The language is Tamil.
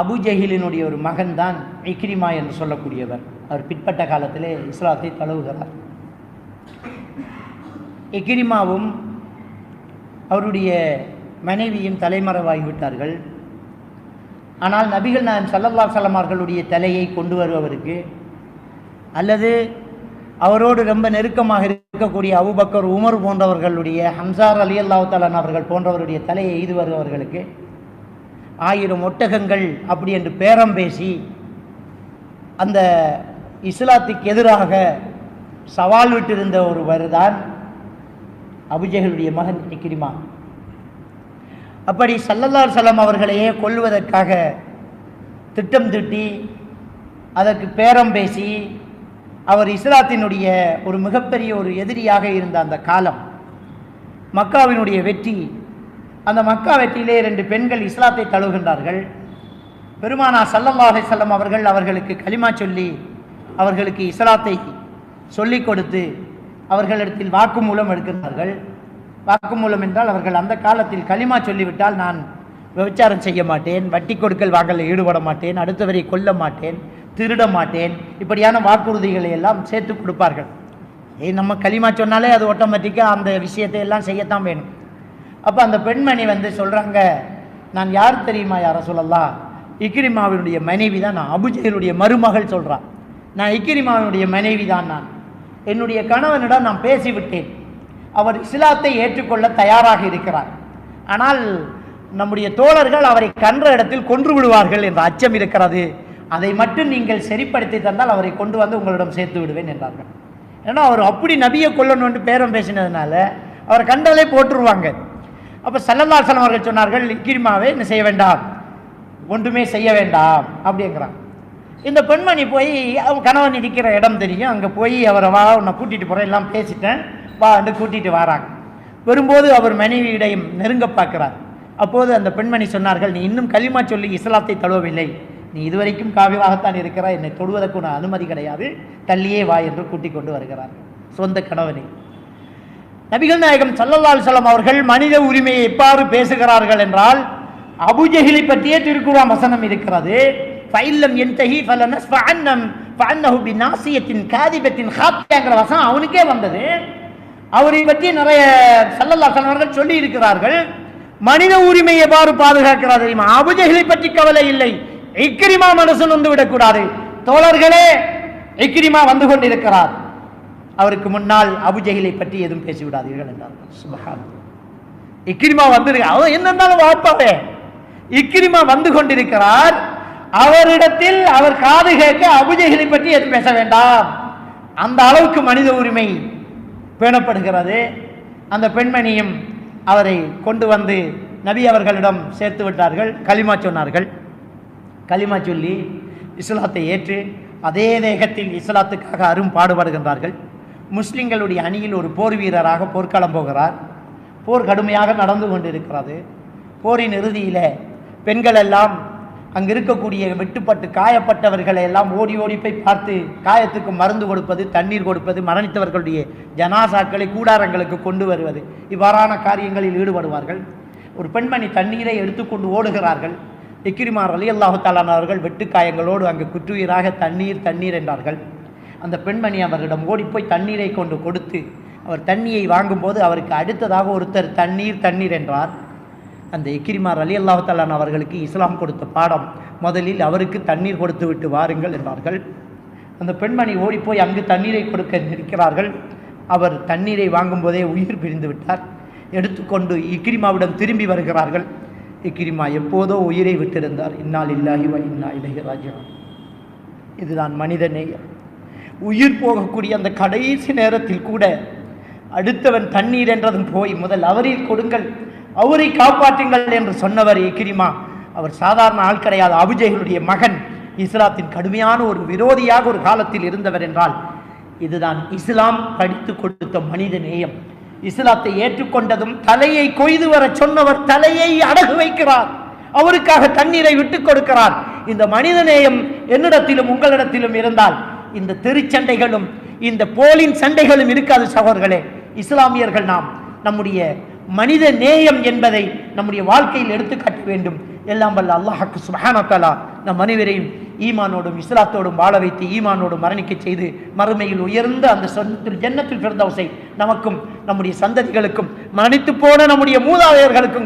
அபுஜஹிலினுடைய ஒரு மகன் தான் இக்ரிமா என்று சொல்லக்கூடியவர். அவர் பிற்பட்ட காலத்திலே இஸ்லாத்தை தழுவுகிறார். இக்ரிமாவும் அவருடைய மனைவியும் தலைமறைவாகிவிட்டார்கள் ஆனால் நபிகள் நான் சல்லல்லா சலமார்களுடைய தலையை கொண்டு வருபவருக்கு அல்லது அவரோடு ரொம்ப நெருக்கமாக இருக்கக்கூடிய அபுபக்கர் உமர் போன்றவர்களுடைய ஹம்சார் அலி அல்லாஹாலன் அவர்கள் போன்றவருடைய தலையை எய்து வருபவர்களுக்கு ஆயிரம் ஒட்டகங்கள் அப்படி என்று பேரம் பேசி அந்த இஸ்லாத்துக்கு எதிராக சவால் விட்டிருந்த ஒருவர் தான் அபுஜகளுடைய மகன் நிக்கிரிமா. அப்படி சல்லல்லார் சலம் அவர்களையே கொல்வதற்காக திட்டம் திட்டி அதற்கு பேரம் பேசி அவர் இஸ்லாத்தினுடைய ஒரு மிகப்பெரிய ஒரு எதிரியாக இருந்த அந்த காலம் மக்காவினுடைய வெற்றி அந்த மக்கா வெற்றியிலே ரெண்டு பெண்கள் இஸ்லாத்தை தழுவுகின்றார்கள். பெருமானா சல்லல்லா செல்லம் அவர்கள் அவர்களுக்கு களிமா சொல்லி அவர்களுக்கு இஸ்லாத்தை சொல்லிக் கொடுத்து அவர்களிடத்தில் வாக்குமூலம் எடுக்கிறார்கள். வாக்குமூலம் என்றால் அவர்கள் அந்த காலத்தில் களிமா சொல்லிவிட்டால் நான் விபச்சாரம் செய்ய மாட்டேன் வட்டி கொடுக்கல் வாங்கலில் ஈடுபட மாட்டேன் அடுத்தவரை கொல்ல மாட்டேன் திருட மாட்டேன் இப்படியான வாக்குறுதிகளை எல்லாம் சேர்த்து கொடுப்பார்கள். ஏ நம்ம களிமா சொன்னாலே அது ஆட்டோமேட்டிக்காக அந்த விஷயத்தை எல்லாம் செய்யத்தான் வேணும். அப்போ அந்த பெண்மணி வந்து சொல்கிறாங்க நான் யார் தெரியுமா யார சொல்லலாம் இக்கிரிமாவினுடைய மனைவி தான் நான். அபுஜெயலுடைய மருமகள் சொல்கிறான் நான் இக்கிரிமாவினுடைய மனைவி தான் நான். என்னுடைய கணவனிடம் நான் பேசிவிட்டேன். அவர் இஸ்லாத்தை ஏற்றுக்கொள்ள தயாராக இருக்கிறார். ஆனால் நம்முடைய தோழர்கள் அவரை கன்ற இடத்தில் கொன்று விடுவார்கள் என்ற அச்சம் இருக்கிறது. அதை மட்டும் நீங்கள் சரிப்படுத்தி தந்தால் அவரை கொண்டு வந்து உங்களிடம் சேர்த்து விடுவேன் என்றார்கள். ஏன்னா அவர் அப்படி நபியை கொல்லணும்னு பேரம் பேசினதுனால அவர் கண்டாலே போட்டுருவாங்க. அப்போ சல்லல்லாசலம் அவர்கள் சொன்னார்கள் இக்கிரிமாவே என்ன செய்ய வேண்டாம். ஒன்றுமே செய்ய வேண்டாம். அப்படிங்கிறான். இந்த பெண்மணி போய் அவன் கணவன் இருக்கிற இடம் தெரியும். அங்கே போய் அவரை வா உன்னை கூட்டிகிட்டு போகிறேன் எல்லாம் பேசிட்டேன். வா என்று கூட்டிகிட்டு வராங்க. வரும்போது அவர் மனைவியிடையும் நெருங்க பார்க்கிறார். அப்போது அந்த பெண்மணி சொன்னார்கள் நீ இன்னும் களிமா சொல்லி இஸ்லாத்தை தழுவவில்லை. நீ இதுவரைக்கும் காவியமாகத்தான் இருக்கிறாய். என்னை தொடுவதற்கு உன அனுமதி கிடையாது. தள்ளியே வா என்று கூட்டிக் கொண்டு வருகிறார். சொந்த கணவனை. நபிகள் நாயகம் சல்லல்லால் அலைஹி அவர்கள் மனித உரிமையை எவ்வாறு பேசுகிறார்கள் என்றால் அபுஜஹிலை பற்றியே திருக்குறான் வசனம் இருக்கிறது. ஃபைல்லம் என்தஹி ஃபலனஸ் ஃபஅன்னம் ஃபஅன்னஹு பிநாசியத்தின் காதிபத்தின் ஹாத்தியாங்கிற வசனம் அவனுக்கே வந்தது. அவரை பற்றி நிறைய சல்லல்லா அலைஹி அவர்கள் சொல்லி இருக்கிறார்கள் மனித உரிமை எவ்வாறு பாதுகாக்கிறார் தெரியுமா? அபுஜஹிலை பற்றி கவலை இல்லை. இக்கிரிமா மனசு நொந்து விடக்கூடாது. தோழர்களே இக்கிரிமா வந்து கொண்டிருக்கிறார். அவருக்கு முன்னால் அபுஜகிலை பற்றி எதுவும் பேசிவிடாதீர்கள் என்றார். இக்கிரிமா இக்ரிமா வந்திருக்க அவன் என்ன வாப்பாவே இக்கிரிமா வந்து கொண்டிருக்கிறார். அவரிடத்தில் அவர் காது கேட்க அபுஜகிலை பற்றி எதுவும் பேச வேண்டாம். அந்த அளவுக்கு மனித உரிமை பேணப்படுகிறது. அந்த பெண்மணியும் அவரை கொண்டு வந்து நபி அவர்களிடம் சேர்த்து விட்டார்கள். களிமா சொன்னார்கள். களிமா சொல்லி இஸ்லாத்தை ஏற்று அதே வேகத்தில் இஸ்லாத்துக்காக அரும் பாடுபடுகின்றார்கள் முஸ்லிம்களுடைய அணியில் ஒரு போர் வீரராக போர்க்களம் போகிறார். போர் கடுமையாக நடந்து கொண்டிருக்கிறது. போரின் இறுதியில் பெண்கள் எல்லாம் அங்கு இருக்கக்கூடிய வெட்டுப்பட்டு காயப்பட்டவர்களை எல்லாம் ஓடி ஓடி போய் பார்த்து காயத்துக்கு மருந்து கொடுப்பது தண்ணீர் கொடுப்பது மரணித்தவர்களுடைய ஜனாசாக்களை கூடாரங்களுக்கு கொண்டு வருவது. இவ்வாறான காரியங்களில் ஈடுபடுவார்கள். ஒரு பெண்மணி தண்ணீரை எடுத்துக்கொண்டு ஓடுகிறார்கள். இக்கிரிமார் அலி அல்லாஹு அவர்கள் வெட்டுக்காயங்களோடு அங்கு குற்றுயிராக தண்ணீர் தண்ணீர் என்றார்கள். அந்த பெண்மணி அவரிடம் ஓடிப்போய் தண்ணீரை கொண்டு கொடுத்து அவர் தண்ணியை வாங்கும்போது அவருக்கு அடுத்ததாக ஒருத்தர் தண்ணீர் தண்ணீர் என்றார். அந்த இக்கிரிமார் அலி அல்லாஹாலான் அவர்களுக்கு இஸ்லாம் கொடுத்த பாடம் முதலில் அவருக்கு தண்ணீர் கொடுத்து விட்டு வாருங்கள் என்றார்கள். அந்த பெண்மணி ஓடிப்போய் அங்கு தண்ணீரை கொடுக்க நிற்கிறார்கள். அவர் தண்ணீரை வாங்கும்போதே உயிர் பிரிந்து விட்டார். எடுத்துக்கொண்டு இக்ரிமாவிடம் திரும்பி வருகிறார்கள். இக்ரிமா எப்போதோ உயிரை விட்டிருந்தார். இன்னால் இல்லாஹி வ இன்னா இலஹி ராஜா இதுதான் மனித நேயம். உயிர் போகக்கூடிய அந்த கடைசி நேரத்தில் கூட அடுத்தவன் தண்ணீர் என்றதும் போய் முதல் அவரில் கொடுங்கள் அவரை காப்பாற்றுங்கள் என்று சொன்னவர் இக்கிரிமா அவர் சாதாரண ஆள் கிடையாது அபுஜைகளுடைய மகன் இஸ்லாத்தின் கடுமையான ஒரு விரோதியாக ஒரு காலத்தில் இருந்தவர் என்றால் இதுதான் இஸ்லாம் படித்து கொடுத்த மனித நேயம். இஸ்லாத்தை ஏற்றுக்கொண்டதும் தலையை கொய்து வர சொன்னவர் தலையை அடகு வைக்கிறார். அவருக்காக தண்ணீரை விட்டுக் கொடுக்கிறார். இந்த மனித நேயம் என்னிடத்திலும் உங்களிடத்திலும் இருந்தால் இந்த தெருச்சண்டைகளும் இந்த போலின் சண்டைகளும் இருக்காது சகோதரர்களே. இஸ்லாமியர்கள் நாம் நம்முடைய மனித நேயம் என்பதை நம்முடைய வாழ்க்கையில் எடுத்துக்காட்ட வேண்டும். எல்லாம் வல்ல அல்லாஹாக்கு சுபஹான நம் அனைவரையும் ஈமானோடும் இஸ்லாத்தோடும் வாழ வைத்து ஈமானோடும் மரணிக்க செய்து மறுமையில் உயர்ந்த அந்த சொந்தத்தில் ஜன்னத்தில் பிறந்தவசை நமக்கும் நம்முடைய சந்ததிகளுக்கும் மரணித்து போன நம்முடைய மூதாதையர்களுக்கும்